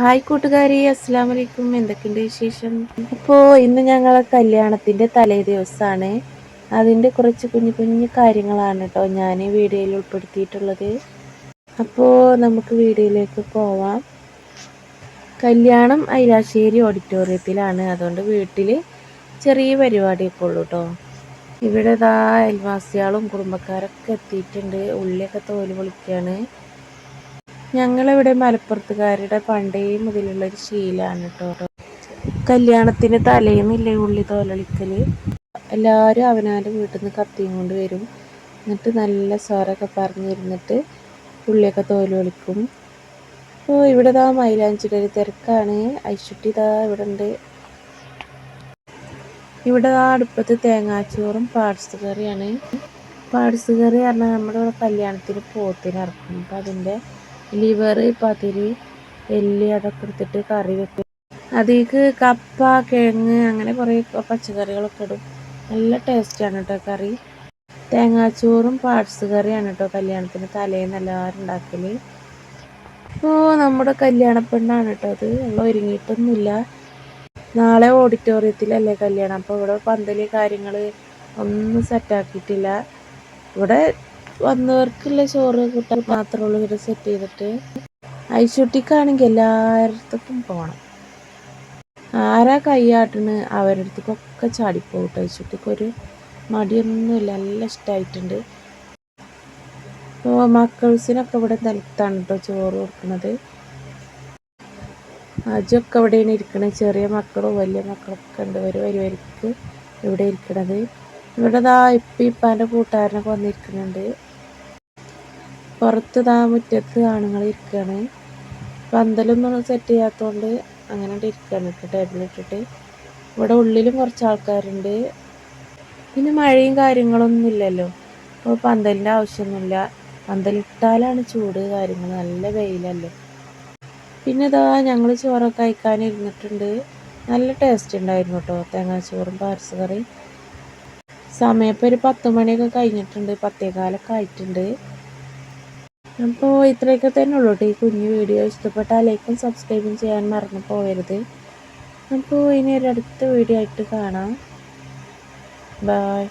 Hi കൂട്ടുകാരി അസ്സാം വലൈക്കും എന്തൊക്കെയുണ്ട് വിശേഷം? അപ്പോൾ ഇന്ന് ഞങ്ങളെ കല്യാണത്തിന്റെ തലേ ദിവസമാണ് അതിന്റെ കുറച്ച് കുഞ്ഞു കുഞ്ഞു കാര്യങ്ങളാണ് കേട്ടോ ഞാൻ വീഡിയോയിൽ ഉൾപ്പെടുത്തിയിട്ടുള്ളത്. അപ്പോൾ നമുക്ക് വീഡിയോയിലേക്ക് പോവാം. കല്യാണം ഐലാശ്ശേരി ഓഡിറ്റോറിയത്തിലാണ്. അതുകൊണ്ട് വീട്ടിൽ ചെറിയ പരിപാടിയൊക്കെ ഉള്ളൂ കേട്ടോ ഇവിടെ ഇതാ അയൽവാസികളും കുടുംബക്കാരൊക്കെ എത്തിയിട്ടുണ്ട്. ഉള്ളിയൊക്കെ തോൽ പൊളിക്കുകയാണ് ഞങ്ങളിവിടെ മലപ്പുറത്തുകാരുടെ പണ്ടേ മുതലുള്ള ഒരു ശീലമാണ് കേട്ടോ കല്യാണത്തിന് തലേന്നില്ലേ ഉള്ളി തോലളിക്കൽ എല്ലാവരും അവനവന്റെ വീട്ടിൽ നിന്ന് കത്തിയും കൊണ്ട് വരും. എന്നിട്ട് നല്ല സ്വരമൊക്കെ പറഞ്ഞിരുന്നിട്ട് ഉള്ളിയൊക്കെ തോൽ പൊളിക്കും അപ്പോൾ ഇവിടെ ഇതാ മൈലാഞ്ചിയുടെ ഒരു തിരക്കാണ്. ഐശുട്ടി ഇതാ ഇവിടെ ഉണ്ട് ഇവിടെ ആ അടുപ്പത്ത് തേങ്ങാച്ചോറും പാർട്സ് കറിയാണ് പാർട്സ് കറി പറഞ്ഞാൽ നമ്മുടെ കല്യാണത്തിന് പോത്തിനിറക്കും അപ്പം അതിന്റെ ലിവർ പതിരി എല്ല് അതൊക്കെ എടുത്തിട്ട് കറി വെക്കും. അതിലേക്ക് കപ്പ കിഴങ്ങ് അങ്ങനെ കുറേ പച്ചക്കറികളൊക്കെ ഇടും. നല്ല ടേസ്റ്റാണ് കേട്ടോ കറി. തേങ്ങാച്ചോറും പാർട്സ് കറിയാണ് കേട്ടോ കല്യാണത്തിന് തലേന്ന് എല്ലാവരും ഉണ്ടാക്കൽ ഇപ്പോൾ നമ്മുടെ കല്യാണപ്പെണ്ണാണ് കേട്ടോ അത്. നമ്മൾ ഒരുങ്ങിയിട്ടൊന്നുമില്ല. നാളെ ഓഡിറ്റോറിയത്തിലല്ലേ കല്യാണം. അപ്പോൾ ഇവിടെ പന്തൽ കാര്യങ്ങൾ ഒന്നും സെറ്റാക്കിയിട്ടില്ല ഇവിടെ വന്നവർക്കുള്ള ചോറ് കൂട്ടാൻ മാത്രമേ ഉള്ളൂ ഇവിടെ സെറ്റ് ചെയ്തിട്ട്. ഐശുട്ടിക്കാണെങ്കിൽ എല്ലായിടത്തേക്കും പോകണം ആരാ കൈയാട്ടണ് അവരുടെ അടുത്തേക്കൊക്കെ ചാടിപ്പോകട്ടെ ഐശുട്ടിക്കൊരു മടിയൊന്നുമില്ല. നല്ല ഇഷ്ടമായിട്ടുണ്ട് ഓ മക്കൾസിനൊക്കെ ഇവിടെ നിലത്താണ് കേട്ടോ ചോറ് കൊടുക്കുന്നത്. അജൊക്കെ ഇവിടെയാണ് ഇരിക്കണത്. ചെറിയ മക്കളും വലിയ മക്കളൊക്കെ ഉണ്ട്. ഒരു വരി വരിക്ക് ഇവിടെ ഇരിക്കണത്. ഇവിടെ ദാ ഇപ്പം ഇപ്പാന്റെ കൂട്ടുകാരനൊക്കെ വന്നിരിക്കുന്നുണ്ട്. പുറത്ത് ദാ മുറ്റത്ത് ആണുങ്ങൾ ഇരിക്കുകയാണ് പന്തലൊന്നും സെറ്റ് ചെയ്യാത്തതുകൊണ്ട് അങ്ങനെ ഇരിക്കുകയാണ് കേട്ടോ ടേബിളിട്ടിട്ട് ഇവിടെ ഉള്ളിലും കുറച്ച് ആൾക്കാരുണ്ട്. പിന്നെ മഴയും കാര്യങ്ങളൊന്നും ഇല്ലല്ലോ. അപ്പോൾ പന്തലിന്റെ ആവശ്യമൊന്നുമില്ല. പന്തലിട്ടാലാണ് ചൂട് കാര്യങ്ങൾ നല്ല വെയിലല്ലേ. പിന്നെ ഇതാ ഞങ്ങൾ ചോറൊക്കെ കഴിക്കാൻ ഇരുന്നിട്ടുണ്ട്. നല്ല ടേസ്റ്റ് ഉണ്ടായിരുന്നു കേട്ടോ തേങ്ങാച്ചോറും പാർസ് കറി സമയം ഒരു പത്ത് മണിയൊക്കെ കഴിഞ്ഞിട്ടുണ്ട്. പത്തേകാലൊക്കെ ആയിട്ടുണ്ട്. അപ്പോൾ ഇത്രയൊക്കെ തന്നെ ഉള്ളൂ ഈ കുഞ്ഞു വീഡിയോ. ഇഷ്ടപ്പെട്ടാൽ ലൈക്കും സബ്സ്ക്രൈബും ചെയ്യാൻ മറന്നു പോകരുത്. അപ്പോൾ ഇനി ഒരു അടുത്ത വീഡിയോ ആയിട്ട് കാണാം. ബായ്